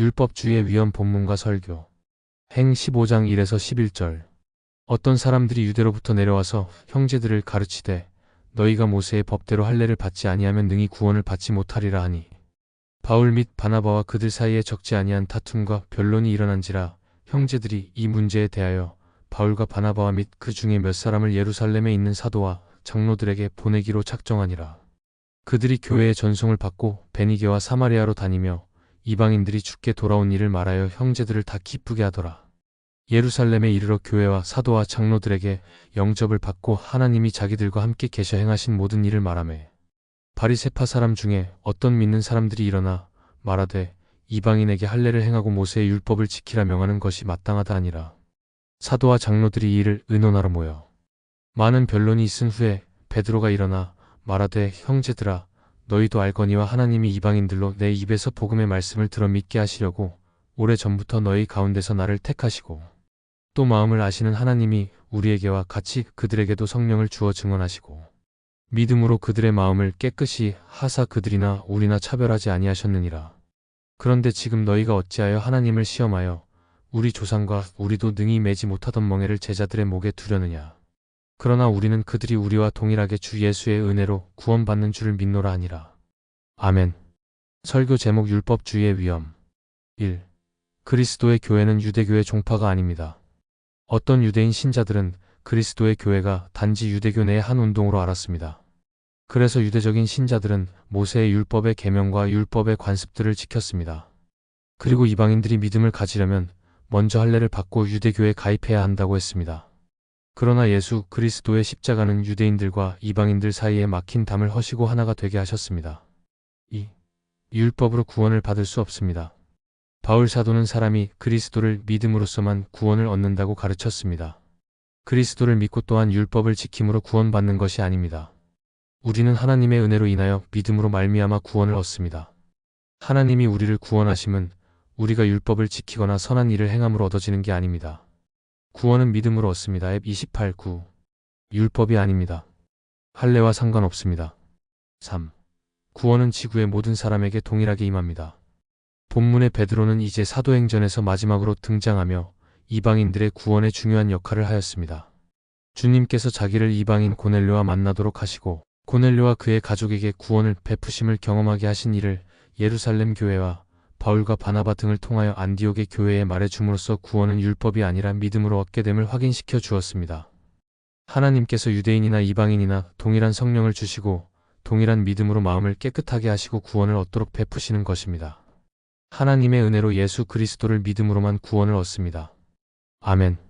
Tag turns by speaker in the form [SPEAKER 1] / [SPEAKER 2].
[SPEAKER 1] 율법주의의 위험 본문과 설교. 행 15장 1에서 11절. 어떤 사람들이 유대로부터 내려와서 형제들을 가르치되 너희가 모세의 법대로 할례를 받지 아니하면 능히 구원을 받지 못하리라 하니 바울 및 바나바와 그들 사이에 적지 아니한 다툼과 변론이 일어난지라 형제들이 이 문제에 대하여 바울과 바나바와 및 그 중에 몇 사람을 예루살렘에 있는 사도와 장로들에게 보내기로 작정하니라. 그들이 교회의 전송을 받고 베니게와 사마리아로 다니며 이방인들이 죽게 돌아온 일을 말하여 형제들을 다 기쁘게 하더라. 예루살렘에 이르러 교회와 사도와 장로들에게 영접을 받고 하나님이 자기들과 함께 계셔 행하신 모든 일을 말하매 바리세파 사람 중에 어떤 믿는 사람들이 일어나 말하되 이방인에게 할례를 행하고 모세의 율법을 지키라 명하는 것이 마땅하다 아니라 사도와 장로들이 이 일을 의논하러 모여 많은 변론이 있은 후에 베드로가 일어나 말하되 형제들아 너희도 알거니와 하나님이 이방인들로 내 입에서 복음의 말씀을 들어 믿게 하시려고 오래 전부터 너희 가운데서 나를 택하시고 또 마음을 아시는 하나님이 우리에게와 같이 그들에게도 성령을 주어 증언하시고 믿음으로 그들의 마음을 깨끗이 하사 그들이나 우리나 차별하지 아니하셨느니라. 그런데 지금 너희가 어찌하여 하나님을 시험하여 우리 조상과 우리도 능히 매지 못하던 멍에를 제자들의 목에 두려느냐. 그러나 우리는 그들이 우리와 동일하게 주 예수의 은혜로 구원받는 줄을 믿노라 하니라. 아멘. 설교 제목 율법주의의 위험 1. 그리스도의 교회는 유대교의 종파가 아닙니다. 어떤 유대인 신자들은 그리스도의 교회가 단지 유대교 내의 한 운동으로 알았습니다. 그래서 유대적인 신자들은 모세의 율법의 계명과 율법의 관습들을 지켰습니다. 그리고 이방인들이 믿음을 가지려면 먼저 할례를 받고 유대교에 가입해야 한다고 했습니다. 그러나 예수 그리스도의 십자가는 유대인들과 이방인들 사이에 막힌 담을 허시고 하나가 되게 하셨습니다. 2. 율법으로 구원을 받을 수 없습니다. 바울 사도는 사람이 그리스도를 믿음으로써만 구원을 얻는다고 가르쳤습니다. 그리스도를 믿고 또한 율법을 지킴으로 구원받는 것이 아닙니다. 우리는 하나님의 은혜로 인하여 믿음으로 말미암아 구원을 얻습니다. 하나님이 우리를 구원하심은 우리가 율법을 지키거나 선한 일을 행함으로 얻어지는 게 아닙니다. 구원은 믿음으로 얻습니다. 앱 28.9 율법이 아닙니다. 할례와 상관없습니다. 3. 구원은 지구의 모든 사람에게 동일하게 임합니다. 본문의 베드로는 이제 사도행전에서 마지막으로 등장하며 이방인들의 구원에 중요한 역할을 하였습니다. 주님께서 자기를 이방인 고넬료와 만나도록 하시고 고넬료와 그의 가족에게 구원을 베푸심을 경험하게 하신 이를 예루살렘 교회와 바울과 바나바 등을 통하여 안디옥의 교회에 말해줌으로써 구원은 율법이 아니라 믿음으로 얻게 됨을 확인시켜 주었습니다. 하나님께서 유대인이나 이방인이나 동일한 성령을 주시고 동일한 믿음으로 마음을 깨끗하게 하시고 구원을 얻도록 베푸시는 것입니다. 하나님의 은혜로 예수 그리스도를 믿음으로만 구원을 얻습니다. 아멘.